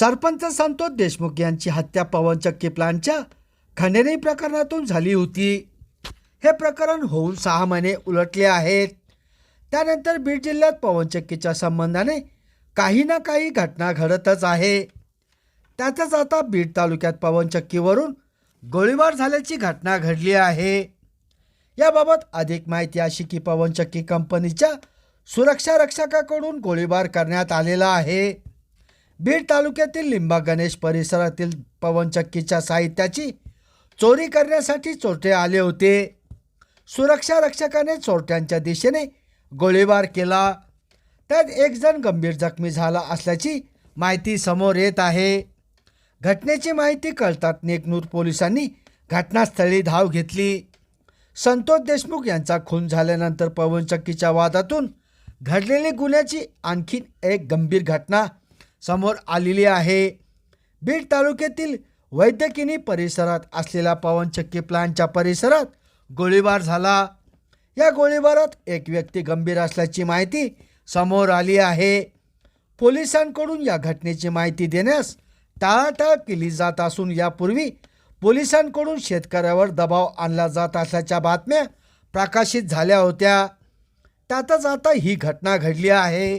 सरपंच संतोष देशमुख यांची हत्या पवन चक्की प्लांटच्या खंडणी प्रकरणातून झाली होती. हे प्रकरण होऊन सहा महिने उलटले आहेत. त्यानंतर बीड जिल्ह्यात पवन चक्कीच्या संबंधाने काही ना काही घटना घडतच आहे. त्यातच आता बीड तालुक्यात पवन चक्कीवरून गोळीबार झाल्याची घटना घडली आहे. याबाबत अधिक माहिती अशी की पवन चक्की कंपनीच्या सुरक्षा रक्षकाकडून गोळीबार करण्यात आलेला आहे. बीड तालुक्यातील लिंबा गणेश परिसरातील पवनचक्कीच्या साहित्याची चोरी करण्यासाठी चोरटे आले होते. सुरक्षा रक्षकाने चोरट्यांच्या दिशेने गोळीबार केला. त्यात एकजण गंभीर जखमी झाला असल्याची माहिती समोर येत आहे. घटनेची माहिती कळतात नेकनूर पोलिसांनी घटनास्थळी धाव घेतली. संतोष देशमुख यांचा खून झाल्यानंतर पवनचक्कीच्या वादातून घडलेली गुन्ह्याची आणखीन एक गंभीर घटना समोर आलेली आहे. बीड तालुक्यातील वैद्यकिनी परिसरात असलेल्या पवनचक्की प्लांटच्या परिसरात गोळीबार झाला. या गोळीबारात एक व्यक्ती गंभीर असल्याची माहिती समोर आली आहे. पोलिसांकडून या घटनेची माहिती देण्यास टाळाटाळ केली जात असून यापूर्वी पोलिसांकडून शेतकऱ्यावर दबाव आणला जात असल्याच्या बातम्या प्रकाशित झाल्या होत्या. त्यातच आता ही घटना घडली आहे.